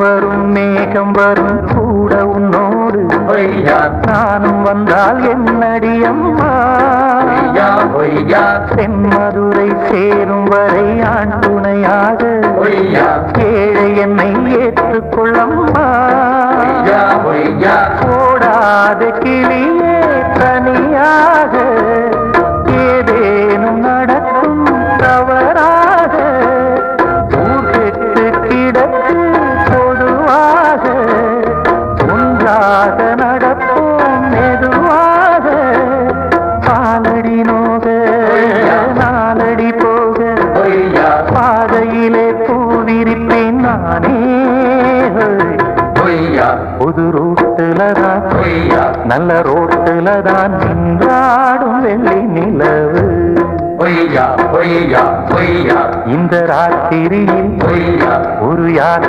வரும் மேகம் வரும் கூட உன்னோடு நானும் வந்தால் என்னடி அம்மா? தென்மதுரை சேரும் வரை ஆண் துணையாக நடப்போம் மெதுவாக. பாலடி நோக நாலடி போக. பாதையிலே பூவிரிப்பேன் நானே. புது ரூட்டுல தான் நல்ல ரோட்டுல தான் நின்றாடும் வெள்ளி நிலவு. பொய்யா பொய்யா பொய்யா இந்த ராத்திரியில் பொய்யா ஒரு யார்